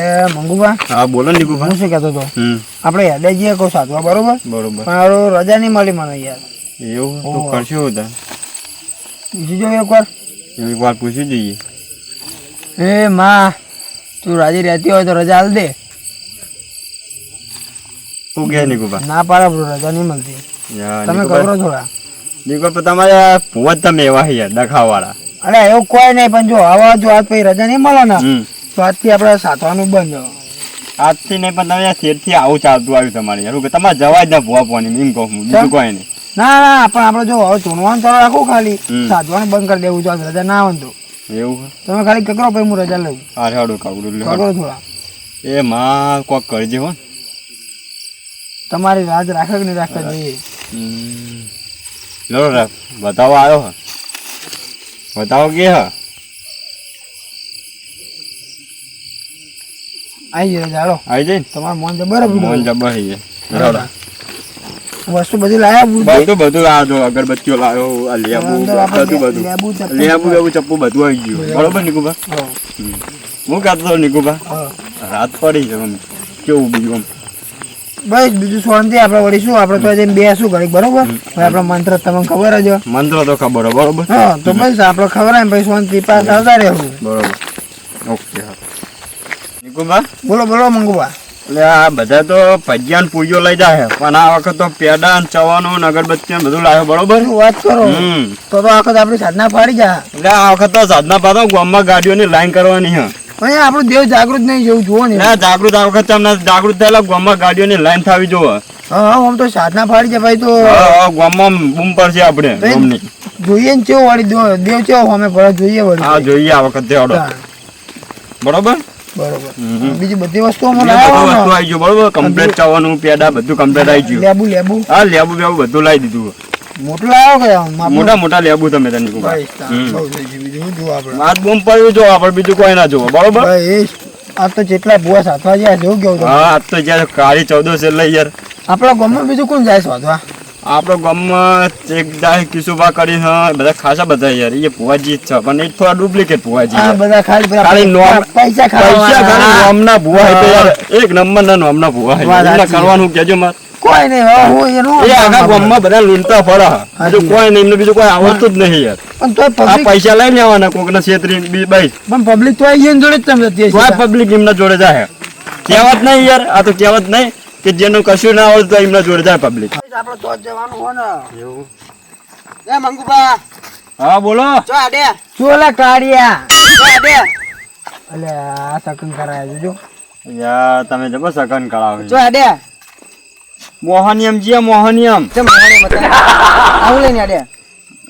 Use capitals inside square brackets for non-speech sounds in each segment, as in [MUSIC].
એટલે મંગુભા હા બોલો ને હું શું કહેતો હતો? આપણે હેડે જઈએ કહું સાચવા બરોબર? બરોબર. મારો રજા નહીં મળી મને યાર. એવું? તું કરશો હતા પૂછી જો એકવાર. એકવાર પૂછી જઈએ. એ માં તું રાજી રહેતી હોય તો રજા હાલ દે. શું કહે દીકુભાઈ ના પાડે બ્રો રજા નહીં મળતી. તમે. કરો થોડા દીકુભાઈ તમારે ભૂવા તમે એવા યાર દખાવાળા. અરે એવું કોઈ નહીં પણ જો આવા જો આજ પછી રજા નહીં મળે ને તો આજથી આપણે સાધવાનું બંધ. આજથી નહીં પણ તમે શેરથી આવું ચાલતું આવ્યું તમારે. યાર કે તમારે જવા જ ના ભૂવા પોની એમ કહું બીજું કોઈ નહીં. ના ના પણ આપણે જો હવે ચૂંટવાનું ચાલુ રાખો ખાલી. સાધવાનું બંધ કરી દેવું જો રજા ના આવે એવું તમે ખાલી કકરો પછી હું રજા લઉં. અરે હાડું કાકડું લે કકરો થોડા. એ માં કોક કરજે હો તમારી રાજ રાખે કે નહીં રાખતા જોઈએ. લો રાખ બતાવો આવ્યો હ? બતાવો કે હ? આવી જાય ચાલો આવી જાય તમારે મન તો બરાબર મોહન જબર આવી જાય. વસ્તુ બધી લાયા બધું બધું જો અગરબત્તીઓ લાવ્યો આ લેબુ બધું બધું. લેબુ, લેબુ ચપ્પુ બધું આવી ગયું. બરોબર. નિકુભા? હું. કહેતો હતો નિકુભા? રાત પડી છે કેવું બીજું આમ? બસ બીજું શાંતિ. આપણે વળી શું? આપણે તો જઈને બેસું ઘડીક બરોબર? આપણો મંત્ર તમને ખબર જ. મંત્ર તો ખબર હોય, બરોબર? હા તો બસ આપણે ખબર આવે ભાઈ પછી શાંતિ પાસ આવતા રહેવું. બરોબર. ઓકે હા. નિકુભા બોલો બોલો મંગુબા. એટલે આ બધા તો ભજીયા પૂરીઓ લઈ જાય પણ આ વખત તો પેડા ચવાનો અગરબત્તી બધું લાવ્યો બરોબર? વાત કરો? તો તો આ વખત આપણી સાધના પાડી જા. એટલે આ વખત તો સાધના પાડો ગામમાં ગાડીઓની લાઈન કરવાની હા. અહીંયા આપણું દેવ જાગૃત નહીં જેવું જુઓ ને. ના જાગૃત આ વખત તમને જાગૃત થયેલા ગામમાં ગાડીઓની લાઈન થવી જોવે. હા આમ તો સાધના પાડી જાય ભાઈ તો. ગામમાં બૂમ પડશે આપણે જોઈએ ને ચેવો વાળી દેવ ચેવો અમે ભરા જોઈએ વળી. હા જોઈએ આ વખતે દેવડો બરોબર? બરોબર. બીજી બધી વસ્તુઓ મને બધું વસ્તુ આવી ગયું બરોબર? કમ્પ્લીટ ચાવાનું પેડા બધું કમ્પ્લીટ આવી ગયું. લેબુ લેબુ. હા લેબુ બેબુ બધું લાવી દીધું મોટલા માપનું? મોટા મોટા લેબુ તમે તને? હાથ બૂમ પડ્યું જો આપણે બીજું કોઈ ના જોવો બરોબર? આ તો જેટલા ભૂવા સાધવા જાય જેવું કેવું હા આજ તો જ્યારે કાળી ચૌદસ એટલે યાર. આપણા ગામમાં બીજું કોણ જાય સાધવા આપણો ગામમાં એક દાય કિશુબા કરી હા બધા ખાસા બધા યાર એ ભુવાજી જ છે પણ એ થોડા ડુપ્લિકેટ ભુવાજી આ બધા ખાલી ખાલી નોમ- પૈસા પૈસા ખાલી ખાવા નોમના ભુવા હે તો યાર એક નંબર ના નોમના ભુવા હે એમને કરવાનું કેજો માર. કોઈ નહીં હું એનું એ આખા ગામમાં બધા લૂંટતા ફરા બીજું કોઈ નહીં એમને બીજું કોઈ આવડતું જ નહીં યાર. પણ તોય આ પૈસા લઈને આવવાના કોક ના છેતરી બી બાઈ પણ પબ્લિક તો આવી જોડે જ તમે જતી. કોઈ પબ્લિક એમના જોડે જાય. કહેવત નહીં યાર આ તો કહેવત નહીં કે જેનું કશું ના આવડતું એમના જોડે જાય પબ્લિક આપણે તો જવાનું હો ને. એ મંગુબા હા બોલો. ચો આડે ચોલા કાઢિયા ચો આડે અલે આ સકન કરાય જોજો યાર તમે જબર સગન કરાવે ચો આડે મોહનિયમ જીએ મોહનિયમ. ચમ મને મતા આવું લઈને આડે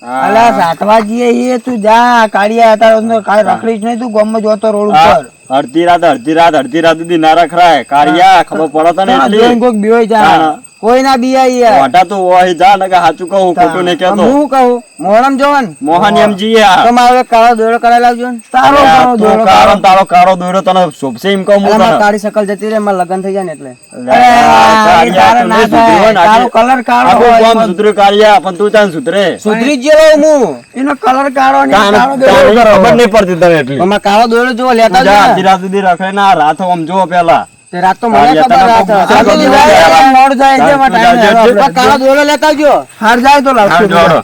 અલા સાતવા એ તું જા. કાઢિયા હતા કાલ રખડીશ નહીં તું ગામમાં જોતો રોડ ઉપર. અડધી રાત અડધી રાત અડધી રાત સુધી ના રખરાય કારિયા ખબર પડે તને જા હા. કોઈ ના બીવાય યાર. મોટા તો હોય જા ને હાચું કહું ખોટું નહીં કેતો હું કહું મોહરમ જોવન મોહનિયમ જીએ આ. તો મારે કાળો દોરો કરાવી લાવજો ને. તારો કાળો દોરો કાળો તારો કાળો દોરો તને શોભશે એમ કહું હું તને. કાળી સકલ જતી રે માં લગન થઈ જાય ને એટલે. યાર, ને તારો કલર કાળો હોય કોમ સુધર્યું કાળિયા, પણ તું ચાલ સુધરે. સુધરી જ જેવો હું. એનો કલર કાળો ને તાન- કાળો દોરો ખબર નહીં પડતી તને એટલી. અમાર કાળો દોરો જોવો લેતા જા, જ રાત સુધી રખડે ના આ રાતો આમ જુઓ પેલા તે રાત તો મને ખબર મોડું થાય છે. આ કાળો દોડો લેતા આવજો. હાર જાય તો લાવજો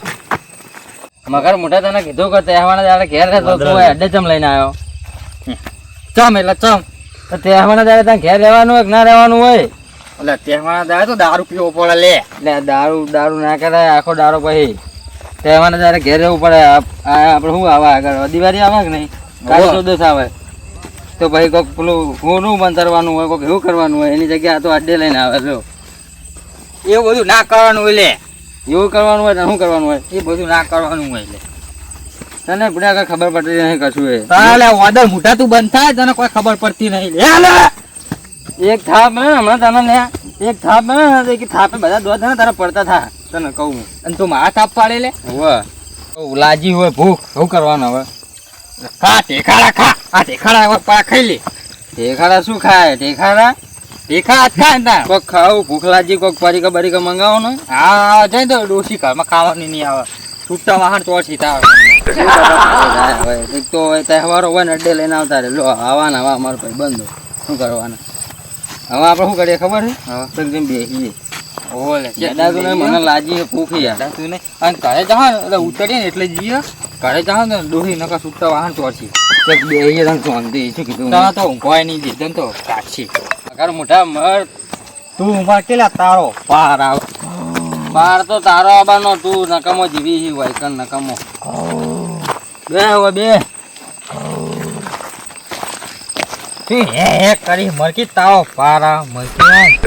મગર મોટા તને કીધું કે તહેવાના દાડે ઘેર રહેતો તો હોય અડ્ડે ચમ લઈને આવ્યો. ચમ એટલે ચમ. તો તહેવારના દાડે તને ઘેર રહેવાનું હોય કે ના રહેવાનું હોય? એટલે તહેવાના દાડે તો દારૂ પીવો પડે લે. એટલે દારૂ દારૂ ના કરાય આખો દારૂ પછી. તહેવાના દાડે ઘેર રહેવું પડે. આપણે શું આવે આગળ? દિવાળી આવે કે નહીં? કાળી ચૌદસ આવે. તો ભાઈ કોઈક પેલું ઊનું બંધ હોય કોઈક એવું કરવાનું હોય એની જગ્યાએ આ તો અડ્ડે લઈને આવે લો એવું બધું ના કરવાનું હોય લે. એવું કરવાનું હોય શું કરવાનું હોય? એ બધું ના કરવાનું હોય લે. તને બધા ખબર પડતી નહીં કશું એ. તારે વાદળ મોટા તું બંધ થાય તને કોઈ ખબર પડતી નહીં. લે લે. એક થાપ મેં હમણાં તને ને એક થાપ મેં એક થાપે બધા દોધ ને તારા પડતા થા તને કહું અને તું મારા થાપ પાડે લે. હવે. લાજી હોય ભૂખ. શું કરવાનું હવે? ખા ટેખાડા ખા. આ ટેખાડા પા ખાઈ લે. ટેખાડા શું ખાય? ટેખાડા ટેખા ખાય ને. કોક ખાવું ભૂખ લાગી કોક પરીકા બરીકા મંગાવો ને હા જાય તો ડોસી ઘરમાં ખાવાની નહીં આવે. છૂટા વાહન તો સીતા આવે એક તો હવે તહેવારો હોય ને અડ્ડે લઈને આવતા રે લો આવવાના આવા અમારો ભાઈ બંધો શું કરવાના? હવે આપણે શું કરીએ ખબર છે? હા. બેસીએ ઓલે યાદાતું નહીં મને લાજી ભૂખી યાદાતું નહીં અને ઘરે જાઓ ને એટલે ઉતરીએ ને એટલે જઈએ ઘરે જાઓ ને ડોહી નકા સુટ્ટા વાહન ચોરસી તો તને ચોંધી શું કીધું તને તો ઊંઘવાય નહીં દીધું તો કાઢશી અગર મોટા મર તું ઊંઘવા કેટલા તારો? પાર આવ. પાર તો તારો આવવાનો તું નકમો જીવી વાયકન નકમો. બે હવે બે. તું હે હે કરી મરકી તાવ પારા મરકી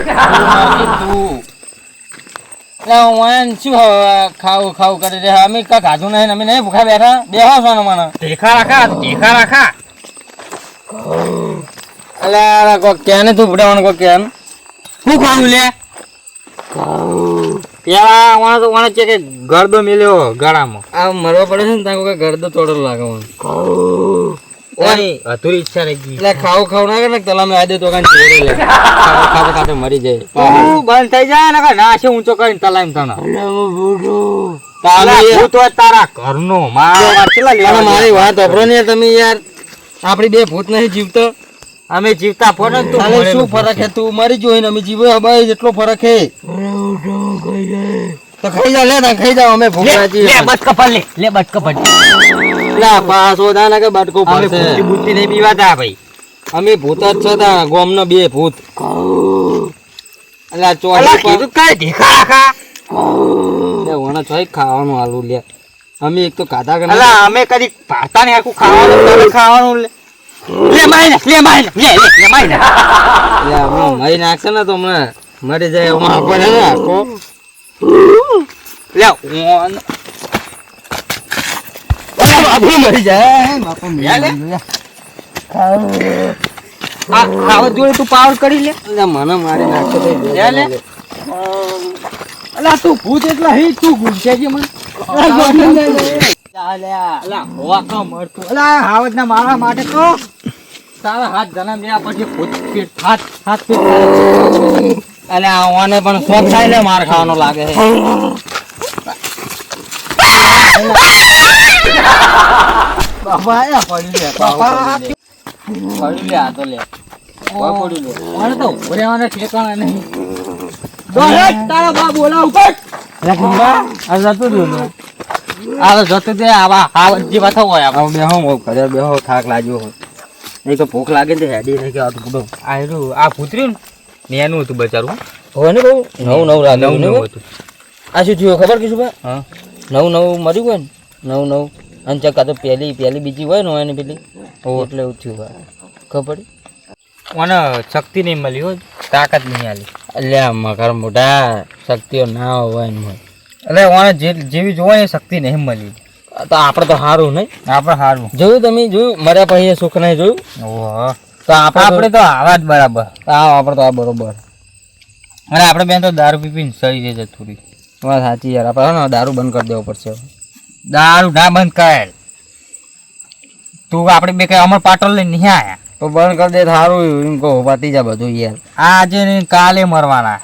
તું. એટલે વાન શું હવે ખાવું ખાવું કરી છે અમે કઈ ખાધું નહીં ને અમે નહીં ભૂખા બેઠા? બેહો છો ને મને. ટેકા રાખા ટેકા રાખા. કોઈ કે ને તું ભૂડાવાનું કો કેન શું ખાવું લે? પેલા વાણ તો વાણ છે કે ગરદો મેલ્યો ગળામાં. આ મરવા પડે છે ને તાકો કે ગરદો તોડેલો લાગે મને. અધૂરી ઈચ્છા રહી ગઈ. એટલે ખાવું ખાવું ના કરે ને તલામે આદે તો કાંઈ છોડી લે ખાવા ખાતે ખાતે મરી જાય. તું બંધ થઈ જાય ને ના છે ઊંચો કરીને તલાઈમ તને. તારે ભૂત હોય તારા ઘરનો મારો કેટલા લેવા મારી વાત અભરો ને તમે યાર. આપણી બે ભૂત નહીં જીવતો. અમે જીવતા ફોટો તું તારે શું ફરક હે? તું મરી જોઈ ને અમે જીવો હબાઈ જેટલો ફરક હે. તો ખાઈ જા લે ના ખાઈ જાઓ અમે ભૂખ્યા છીએ લે બસ કપડ લે લે બસ કપડ ના પાસો ના કે બાટકો અમે પડશે નહીં પીવાતા ભાઈ. અમે ભૂત જ છો ગોમ નો બે ભૂત. એટલે ચોરી કીધું કઈ દેખા લે વણા ચોઈ ખાવાનું આલુ લે. અમે એક તો કાધા કરે અલા અમે કદી ભાતા ને આખું ખાવાનું તને ખાવાનું લે. લે માઈ લે માઈ લે લે લે માઈને એટલે હું મારી નાખશે ને તો હમણાં મરી જાય હમણાં આપણે આખો. લે ઓન. બાપુ મરી જાય. બાપુ લે, લે. આ આવત જોડે તું પાવર કરી લે. મને મારી નાખશે લે, લે. અલા તું ભૂત એટલા હી તું ગુમશે છે મને. અલા અલા મારા માટે તો તારા હાથ જન્મ લ્યા પછી ભૂત પીઠ હાથ હાથ પીઠ આવાને પણ શોખ થાય ને માર ખાવાનો લાગે છે. બાપા આયા પડી લે બાપા. પડ્યું લે આ તો લે કોઈ લે મને તો ઊભો ઠેકાણા નહીં દોડે તારા બા બોલાવ ઉપર આ જતું રહ્યું આ જતું તે આવા હાવજ જેવા થવો હોય હવે બેહો ઘરે બેહો થાક લાગ્યો હોય એક તો ભૂખ લાગે ને હેડી નહીં કે બધું આ એનું આ પૂતર્યું ને એનું હતું બચારું હોય ને બહુ નવું નવું નવું હતું આ શું થયું ખબર કીશું ભાઈ નવું નવું મર્યું ને? નવું નવું અને ચકા તો પહેલી પહેલી બીજી હોય ને એની પેલી? એટલે એવું થયું હોય. ખબર મને શક્તિ નહીં મળી હોય તાકાત નહીં આલી. એટલે મગર મોટા શક્તિઓ ના હોય એમ હોય. એટલે મને જે જેવી જોવાય એ શક્તિ નહીં મળી. તો આપણે તો સારું નહીં. આપણે સારું જોયું તમે જોયું? મર્યા પછી એ સુખ નહીં જોયું? ઓહો. તો આપણે તો આવા જ બરાબર. આ આપણે તો આ બરોબર. અને આપણે બેન તો દારૂ પી પીને સરી જશે થોડી વાત સાચી યાર આપણે દારૂ બંધ કરી દેવો પડશે. દારૂ ના બંધ કર તું આપણે બે કઈ અમર પાટોલ લઈને નહીં આયા? તો બંધ કરી દે સારું એમ કહો પતી જા બધું યાર. આજે ને કાલે મરવાના.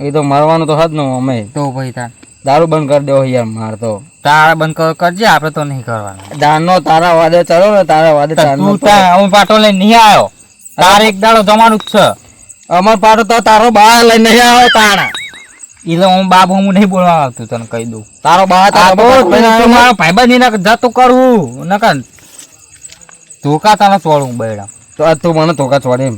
એ તો મરવાનું તો હદ ન અમે. તો ભાઈ તાર. દારૂ બંધ કરી દેવો યાર માર તો. તારા બંધ કર- કરજે આપણે તો નહીં કરવાના. દાનનો તારા વાદે ચલો ને તારા વાદે તું અમર પાટોલ લઈને નહીં આવ્યો? તારે એક દાડો જમાનું જ છે. અમર પાટો તો તારો બહાર લઈને નહીં આવ્યો તાણા. એટલે હું બાબુ હું નહીં બોલવા આવતું તને કહી દઉં. તારો બાપ. મારો ભાઈબંધ એને જતું કરવું નકર ધોકા તને ચોડું બેડા. તો તું મને ધોકા છોડી એમ.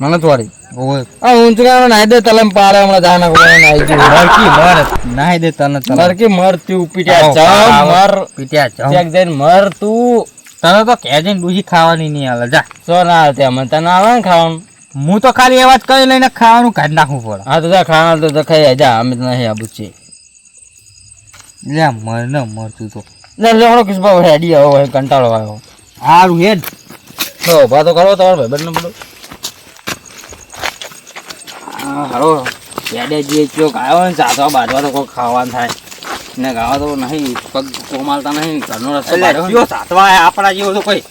મને ચોડી. ઓય. આ ઊંચગાનો નાઈ દે તલમ પાડે હમણાં જાના કોઈ નાઈ ગયું. મરકી મર નાહી દે તને તને મર કે મર તું પીટ્યા આવો, મર. પીટ્યા જાઉં. ચેક જઈને મર તું. તને તો કેજે ડૂસી ખાવાની નહીં આવે જા. સો ના આવે ત્યાં મને તને આવે ને ખાવાનું? હું તો ખાલી એવા જ કરી લઈને ખાવાનું કાઢી નાખવું પડે હા તો જા ખાવાનું તો ખાઈ જા અમે તો નહીં આબુ છીએ લે મર ન મરતું તો લે લેવડો કિસ્બા હેડી આવો હોય કંટાળો આવ્યો. સારું હેડ. તો ઊભા તો કરો તમારો ભાઈબંધ બધું હા હાલો. હેડે જે ચોક આવ્યો ને ચાતવા બાજવા તો કોઈ ખાવાનું થાય. ને ગાવા તો નહીં પગ કોમાલતા નહીં ઘરનો રસ્તો સાતવા? આપણા જેવો તો કોઈ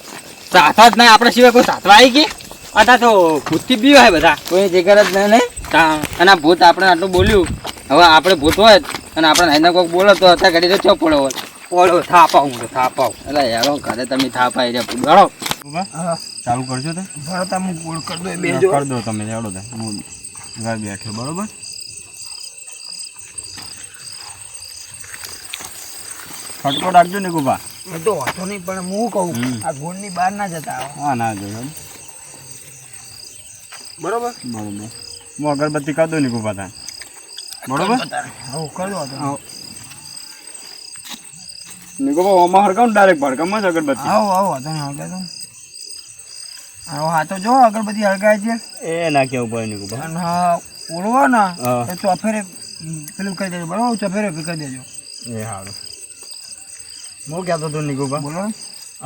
સાતવા જ નહીં આપણા સિવાય કોઈ સાતવા આવી ગઈ? અતા તો ભૂતથી બી હોય બધા. કોઈ જગ્યા જ નહીં તા- અને આ ભૂત આપણે આટલું બોલ્યું. હવે આપણે ભૂત હોય અને આપણે નાઈના કોઈક બોલો તો અત્યારે ઘડી તો ચો પડો હોય. ઓલો થાપાવ હું તો થાપાવ એટલે યારો ઘરે તમે થાપ આવી રહ્યા પૂરો ચાલુ કરજો તે. ગોળ કરી દો બે જો કરી દો તમે હેડો તે. હું ઘર બેઠો બરોબર? ફટકો રાખજો ને ગુબા તો વાંધો નહીં પણ હું કહું. આ ગોળની બહાર ના જતા હા ના જો. બરોબર? બરોબર. હું અગરબત્તી કરી દઉં ને ગુબા તા બરોબર? હા કરી દો વાંધો નહીં. ઓમાં હરકાવ ડાયરેક્ટ ભડકામાં જ અગરબત્તી. આવો આવો વાંધો નહીં હળગાય તો આવો હા તો જો અગરબત્તી હળગાય છે. એ ના કેવું પડે નિકોબા અને હા ઓળવો ને એ ચોફેરે પેલું કરી દેજો. બરાબર ચોફેરે કરી દેજો. એ સારું હું કહેતો હતો નિકોબા બોલો.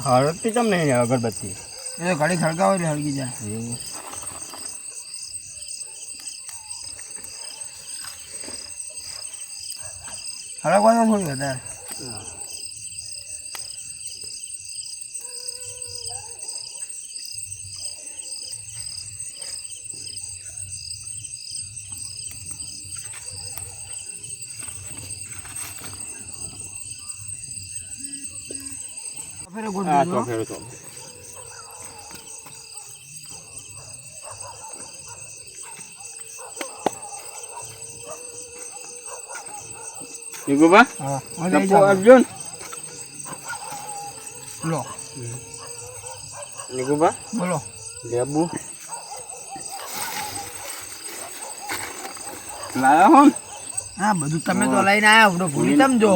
હળગતી કેમ નહીં અગરબત્તી. એ તો ઘડી ખળગાવો એટલે હળગી જાય. એવું. હળગવા દો થોડી વધારે ચોફેરે ગોળ હા દેજો. તો ફેરો તો નિકોબા હા ટપ્પો આપજો ને લો નિકોબા બોલો લેબુ લાયા હો હા બધું તમે તો લઈને આયા આપણો ભૂલી સમજો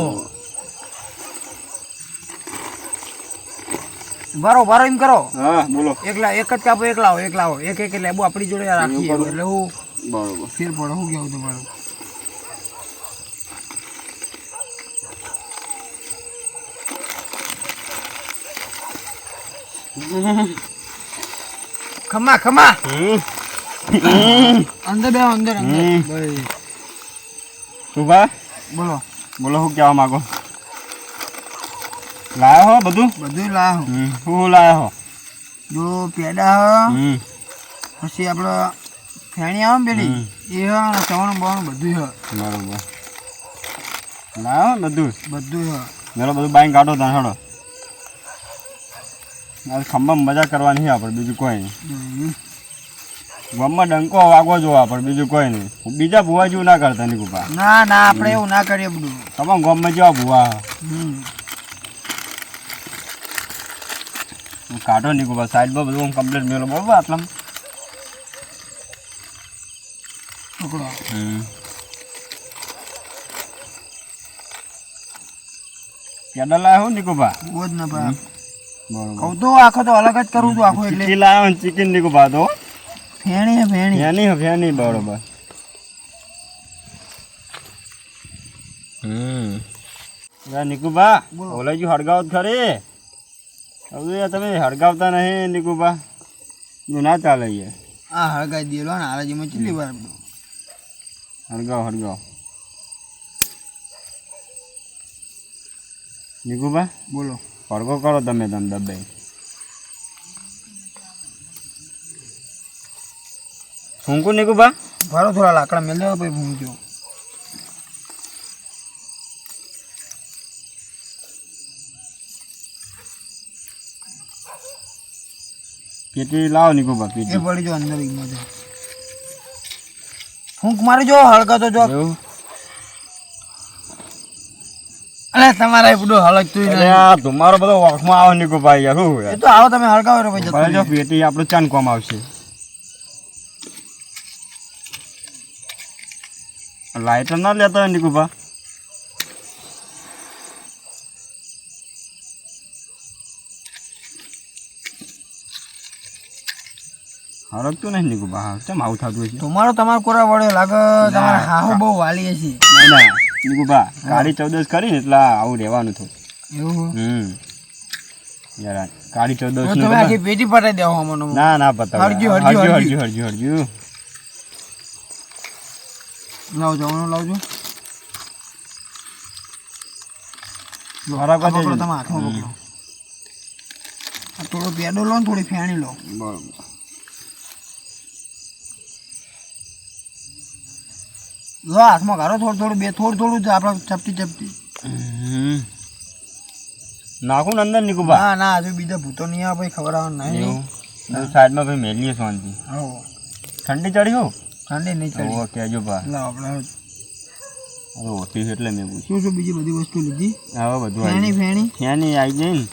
ભરો ભરો એમ કરો. હા બોલો. એકલા એક જ કાપો એકલા લાવો એકલા લાવો એક એક લેબુ આપણી જોડે રાખીએ એટલે હું બરોબર. ફેર પડો હું કેવું તમારું? ખમા ખમા. અંદર બે અંદર. ભાઈ. સુભા બોલો. બોલો શું કહેવા માંગો? લાયો હો બધું? બધું હમ. શું લાયા હો? જો પેડા હો પછી આપણે ફેણી આવે પેલી એ હ અને ચવાણું બવાણું બધું હ. બરોબર. લાયો હો બધું બધું હ. મેલો બધું બાઈક કાઢો ત્યાં હેડો આ ખંભામાં મજા કરવાની છે આપણે બીજું કોઈ નહીં. ગમમાં ડંકો વાગવો જોવો આપણે બીજું કોઈ નહીં. બીજા ભૂવા જેવું ના કરતા ની ગુપા ના ના આપણે એવું ના કરીએ બધું. તમામ ગામમાં જેવા ભૂવા? કાઢો ની કૃપા સાઈડમાં બધું કમ્પ્લીટ મેળો બરોબર આટલા? પકડો. પેડા લાયા હો ની બહુ જ ના ભાઈ કહું તો આખો તો અલગ જ કરું છું આખું એટલે. ચીકી લાયા ને ચિકનની કૃપા તો ફેણી હે ફેણી ફેની બરોબર. હમ. નિકુબા બોલો. ઓલાજી હળગાવ ખરી. હવે તમે હળગાવતા નહીં નિકુબા. નું ના ચાલે યાર. આ હળગાઈ દીધો ને હારાજીમાં કેટલી વાર હળગાવ હળગાવ. નિકુબા? બોલો. હળગો કરો તમે તમે દબાઈ ફૂંકુ નિકુબા ભરો થોડા લાકડા દેવા પછી ભૂંજો પેટી લાવો નિકુબા એ પેટી. પડી જો અંદર ફૂંક મારી જો હળગાતો જો. અલે તમારા એ બધું તું અરે આ તમારો બધો વખમાં આવે ભાઈ યાર શું એ તો આવો તમે હળગાવો રે ભાઈ જતું જો પેટી આપણો ચાન કોમ આવશે. લાઇટર ના લેતા હોય નિકુભા હરકતું નહીં નિકુભા હા કેમ આવું થતું છે? તમારો તમારો કોરા વળ્યો લાગે તમારા હાહુ બહુ વાલીએ છે ના ના. નિકુભા કાળી ચૌદસ કરી ને એટલે આવું રહેવાનું થયું એવું હમ. યાર કાળી ચૌદસ તો તમે આખી પેટી પટાઈ દેવો અમને ના ના પતા હરજ્યું, હરજ્યું હરજ્યું, હરજ્યું હરજ્યું હરજ્યું લાવજો હું લાવજો. બરાબર છે. તમે હાથમાં પકડો. થોડો પેડો લો ને થોડી ફેણી લો. બરોબર. લો હાથમાં ગારો થોડું થોડું બે થોડું થોડું જ આપણે ચપટી ચપટી. નાખું અંદર નિકુભા ના ના હજુ બીજા ભૂતો નહીં આવે ખબર આવે નહીં. સાઈડમાં ભાઈ મેલીએ શાંતિ. હો ઠંડી ચડી હું? ઠંડી નહીં ચડી. ઓકે જો બા. લાવ આપણે ઓછી એટલે મેં પૂછ્યું. શું શું બીજી બધી વસ્તુ લીધી? હવે બધું ફેણી ફેણી? ફેણી આવી જઈ ને?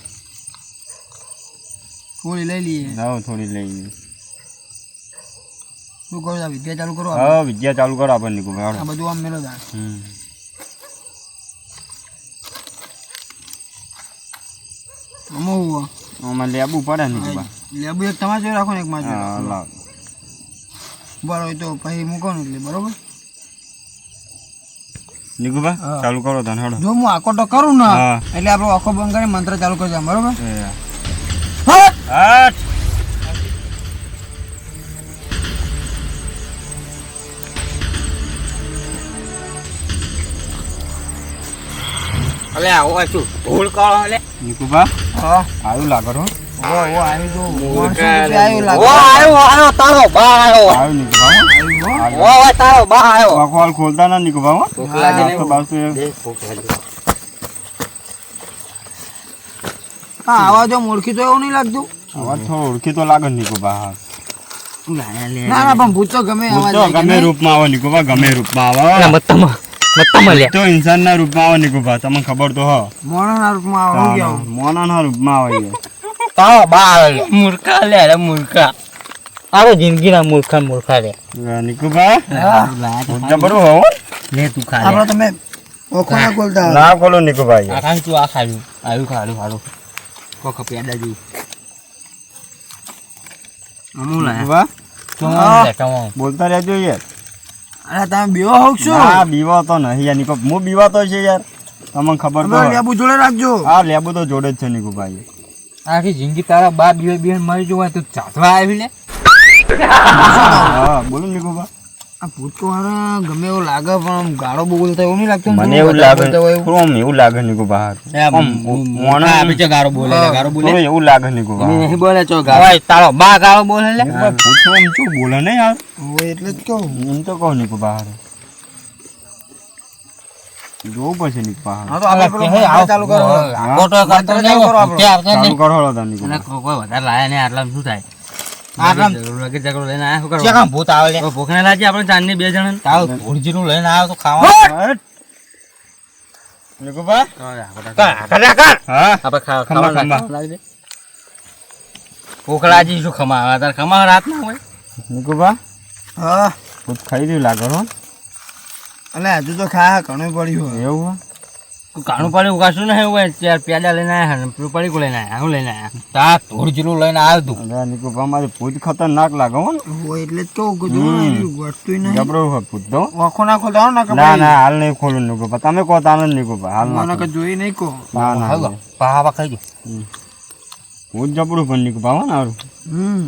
થોડી લઈ લઈએ. હા થોડી લઈ ગઈ શું કરો વિદ્યા ચાલુ કરો હા વિદ્યા ચાલુ કરો આપણને નીકળો આ બધું આમ મેળો દા હમ. આમાં લેબુ પડે ને નીકળવા લેબુ એક તમારે જોઈ રાખો ને એક મારે હા લાવ. બરાબર હોય તો પછી મૂકો ને એટલે બરોબર? હા. ચાલુ કરો તને હડો. જો હું આખો તો કરું ને એટલે આપણો આખો બંધ કરી મંત્ર ચાલુ કરી દે બરોબર હટ! હટ! અલે આવો શું? ભૂલ કરો અલે. નિકુબા હા. આવ્યું લાગે હો. ઓ ઓ આવી જો પછી આવ્યું ઓ આયો આયો તારો બા આયો. આવ્યું નિકુબા ઓ ઓ તારો બા આયો. વાકોવાલ ખોલતા ના નિકુબા હો. ભૂખલાજી બાસ્તો બાસ્તો એ- દે ભૂખલાજી હા આવા જો ઓળખી તો એવું નહીં લાગતું. આવા થોડો ઓળખી તો લાગે ને નીકળવા હા. ના ના પણ ભૂત તો ગમે તો ગમે નહીં? રૂપમાં આવો નીકળવા ગમે રૂપમાં આવો. મતમાં તો ઇન્સાનના રૂપમાં આવો નીકળવા તમને ખબર તો હો. મોણાના રૂપમાં આવે. હું કેવું? રૂપમાં આવે છે. બા મૂર્ખા લે અરે મૂર્ખા. આરો જિંદગીના મૂર્ખા મૂર્ખા લે. લે, નીકળવા હો. લે તું ખા આપણે તમે ઓખો ના ના ખોલો નીકળવા આ તું આ ખાડું આવ્યું ખાડું ખાડું કોક પેડા જેવું. અમુલ બોલતા રહેજો યાર. અરે તમે બીવો હોવ છો? હા બીવા તો નહીં યાર નીકળ હું બીવા તો છે યાર. તમને ખબર તો લેબુ જોડે રાખજો. આ લેબુ તો જોડે જ છે નીકુભાઈ આખી જિંદગી તારા બાપ બીવે બીવે મરી જવું તો ચાથવા આવી લે. હા બોલો નીકુભા. આ ભૂત તો હારા ગમે એવું લાગે પણ આમ ગાળો બહુ બોલતા એવું નહીં લાગતું મને એવું વધારે લાગે બોલતા એવું. થોડું આમ એવું લાગે મોણા બોલે બોલે. એવું લાગે નીકુભા નહીં બોલે ચો ગારો તારો બા ગારો બોલે લે. નીકુભા પૂછો આમ શું બોલે ને યાર. હોય એટલે જ કહું તો કહો જોવું પડશે. હા તો આપણે ચાલુ કરો. કરતો નહીં ચાલુ કરો આપણો. કે ચાલુ નહીં. કરો હળો તાર કોઈ કોઈ વધારે લાયા નહીં આટલા શું થાય? ભૂત આવે લે. તો ભૂખ આપણે ચાંદની બે જણ તાવ ભુરજીનું લઈને આવ્યો તો ખાવા હટ. કર કર કર! હા. આપણે ખાવા ખમા. લાગી શું ખમા તાર ખમા રાત ના હોય. નીકુભા હા. ભૂત ખાઈ રહ્યું લાગે હો. એટલે હજુ તો ખા ઘણું પડ્યું એવું? કાણું પાડી ઉગાશું ને એવું ચાર પ્યાડા લઈને આવ્યા ને પેલું પડી લઈને આવ્યા હું લઈને આવ્યા તા ધૂળજીનું લઈને આવ્યો તું. અરે નીકુભા મારે ભૂત ખતરનાક લાગે હો ને. હોય એટલે તો ને નહીં. જબરો હોય ભૂત તો. આંખો ના ખોલતા ના ને ના ના હાલ નહીં ખોલું નીકુ તમે કહો તાને નીકુ હાલ ના મને કે. જોઈ નહીં કહો. ના ના પાવા ખાઈ ગયો. હું જ જબરું પણ નીકુ પાવા ને હારું. હમ.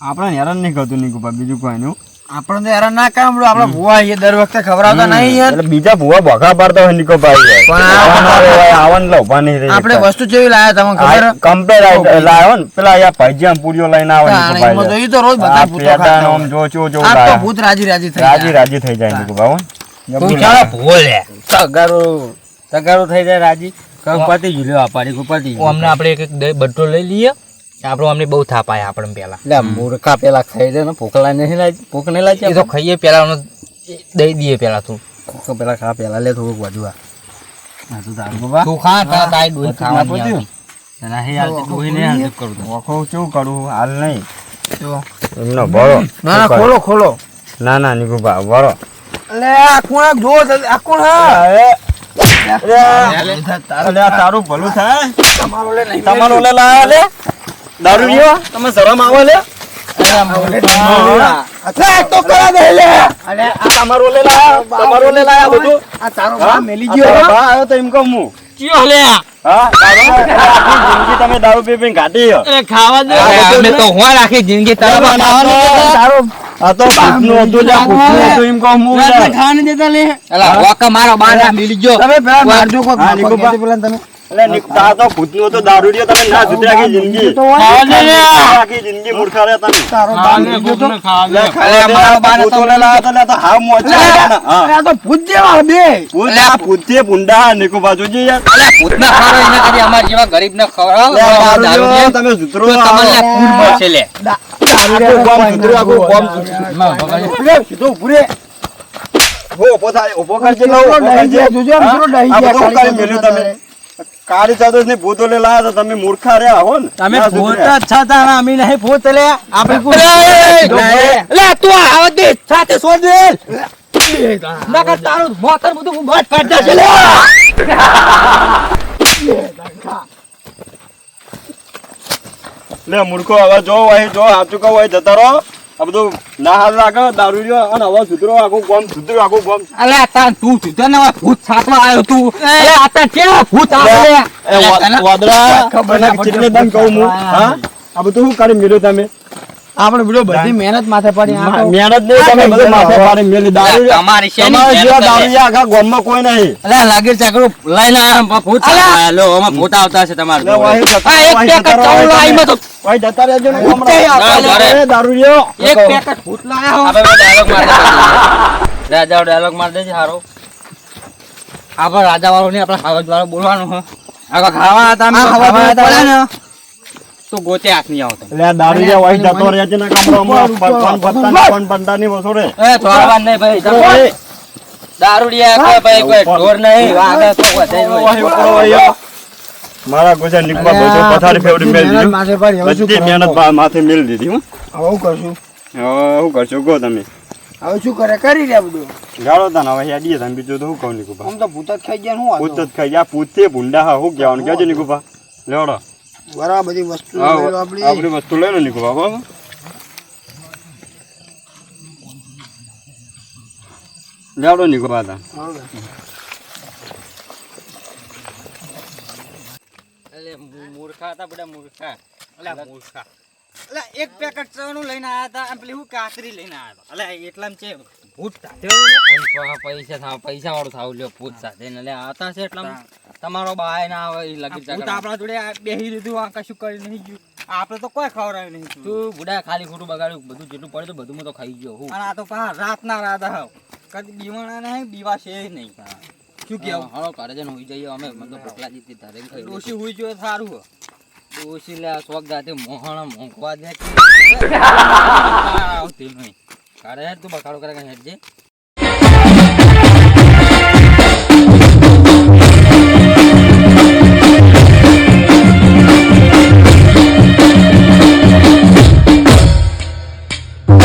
આપણે હેરાન નહીં કરતું નીકુ બીજું કોઈ નહીં આપણે તો ના કામ રો આપણા ભુવા એ દર વખતે ખવરાવતા નહીં યાર. એટલે બીજા ભુવા ભોગા પાડતા હોય નીકુભાઈ પણ આવન લો ઊભા નહીં રહી આપણે વસ્તુ જેવી લાયા તમને ખબર? કમ્પેર લાયો ને પેલા યા ભાઈજી પૂરીઓ લઈને આવે નિકો ભાઈ તો ઈ તો રોજ બધા ભૂતો ખાતા હોય. જો જો જો આ તો ભૂત રાજી રાજી થઈ રાજી જાય. રાજી થઈ જાય નીકુભા હો તું ચાલા લાગે. તગારો તગારો થઈ જાય રાજી. કઈ પતી ગયું? લ્યો આ પાડી પતી અમને આપણે એક એક બટ્ટો લઈ લઈએ. આપણો અમને બહુ થાપ આયા આપણે પેલા. એટલે મૂર્ખા પેલા ખાઈ દે ને ભૂખ નહીં લાગી ભૂખ નહીં લાગી એ તો ખાઈએ પેલા દઈ દઈએ પેલા તું. ભૂખ પેલા ખા પેલા લે થોડુંક વધુ આ. તું તારું બાબા તું ખા તારા તારી દૂધ પતી ના હે પત્યું? આવતી. ને હાલતી કરું તો ઓખો શું કરું હાલ નહીં. જો. એમનો ભરો. ના ના ખોલો ખોલો. ના ના નીકુભા ભરો. અલે આ કોણ જો આ કોણ હા? અરે તારું ભલું થાય. તમારો લે નહીં તમારો લે લા લે. દારૂ પીવો તમે શરમ આવે લે. અરે તો કરા દે લે. અરે આ તમારો લે લાયા તમારો લે લાયા બધું. આ તારો હા? બા મેલી આ ગયો તારો બા આવ્યો તો એમ કહું હું. ચિયો લે હા? દારૂ આખી જિંદગી તમે દારૂ પી પીને કાઢી ખાવા દે. અમે તો હું રાખી જિંદગી તારા તારો આ તો ભૂતનું હતું જા, ભૂતનું હતું એમ કહું હું યાર. ખાવા નહીં દેતા લે. અલા મારો બાર મિલી ગયો. તમે પેલા મારજો. પેલા તમે? તમે ના ખવડાવો. તમે સુધરો મળશે લે. ઊભો, કરજે, ઊભો કરજે. જોજો તમે. કાળી ચાદર ને ભૂતો લઈને લાયા તો તમે મૂર્ખા રહ્યા હો ને. તમે ભૂત. જ તારા, અમે નહીં ભૂત લે. આપણે કોઈ લે, તું આવ દે. સાથે છોડ દે નકર તારું મોતર બધું હું બાદ કાઢ દેશે લે. લે મૂર્ખો હવે જો હોય જો હાચું કહું હોય જતા રહો. આ બધું ના હાલ લાગે દારૂ રહ્યો અને હવે સુધરો આખું ગોમ સુધરો આખું ગોમ. અલ્યા તાન તું સુધર ને ભૂત સાતવા આવ્યો તું. અલે આ કેવા ભૂત આવે વાદરા ખબર ના કેટલે દમ કહું હું હા. આ બધું શું કરી મેલ્યું તમે? આપણે બીજો બધી મહેનત માથે પડી મહેનત નહીં તમે બધું માથે પડી મેલી દારૂ તમારી શેની તમારા જેવા? દારૂડિયા આખા ગામમાં કોઈ નહીં અલ્યા લાગીર ચાકરો લઈને આ ભૂત. લો, આમાં ભૂત આવતા છે તમારા એક પેકેટ ચાવલો આઈમાં તો વાહી જતા રહેજો ને હમણાં. આ ઘરે. એક પેકેટ ભૂત લાયા હો. આપણે ડાયલોગ માર દે રાજા ડાયલોગ માર દેજે હારો આપણે રાજા વાળો નહીં આપણે હાવજ વાળો બોલવાનું હો આગળ ખાવા હતા ખાવા ખાવા હતા ને. તો ગોતે હાથ નહીં આવતો. એટલે આ દારૂડિયા વાહી જતો રહે છે ને કમરોમાં કોણ પત્તા કોણ પત્તાની વસો રે. એ થોડા નહીં ભાઈ દારૂડિયા કોઈ ભાઈ કોઈ ઢોર નહીં વાગે તો વધે નહીં. વાહી ઉપર વાહી. મારા ગુજરાત નીકળવા બધું પથારી ફેવડી મેલ મહેનત દીધું માથે મેળ બધી મહેનત માથે મેલ દીધી હું. હવે શું કરશું? કહો તમે. હવે શું કરે? કરી રહ્યા બધું. ગાળો તા હવે હેડીએ તમે બીજું તો શું કહું નીકુભા. આમ તો ભૂત જ ખાઈ ગયા હું વાંધો? જ ખાઈ ગયા પૂતે ભૂંડા હા શું કહેવાનું કહેજો નીકુભા. લેવડો. બરાબર બધી વસ્તુ આપણી. આપણી વસ્તુ લઈ લો નીકુભા બાબા લેવડો નીકુભા તા એટલે મૂર્ખા હતા બધા મૂર્ખા. અલ્યા મૂર્ખા. અલ્યા એક પેકેટ ચવાનું લઈને આયા હતા અને પેલી હું કાતરી લઈને આયા હતા. અલ્યા એટલામાં છે. ભૂત સાથે પૈસા પૈસા વાળું થાવ લ્યો ભૂત સાથે. ને એટલે આતા છે એટલામાં. તમારો બાય ના આવે એ લગી ભૂત આપણા જોડે બેહી લીધું આ કશું કરી નહીં ગયું. આપણે તો કોઈ ખવડાવ્યું નહીં તું બુડા ખાલી ખોટું બગાડ્યું બધું જેટલું પડે તો બધું હું તો ખાઈ ગયો હું. અને આ તો પા રાત હાવ કદી બીવાણા નહીં બીવા છે નહીં. શું કેવું હાલો ઘરે જઈને હોઈ જઈએ અમે મને તો ભૂખ લાગી હતી તારે ખાઈ ડોસી હોઈ જોઈએ સારું ડોસી લે શોખ જાતે મોહણ મોંઘવા દે. [LAUGHS] કરે આવતી નહીં. ઘરે તું બકાડો કરે કઈ હેડ જે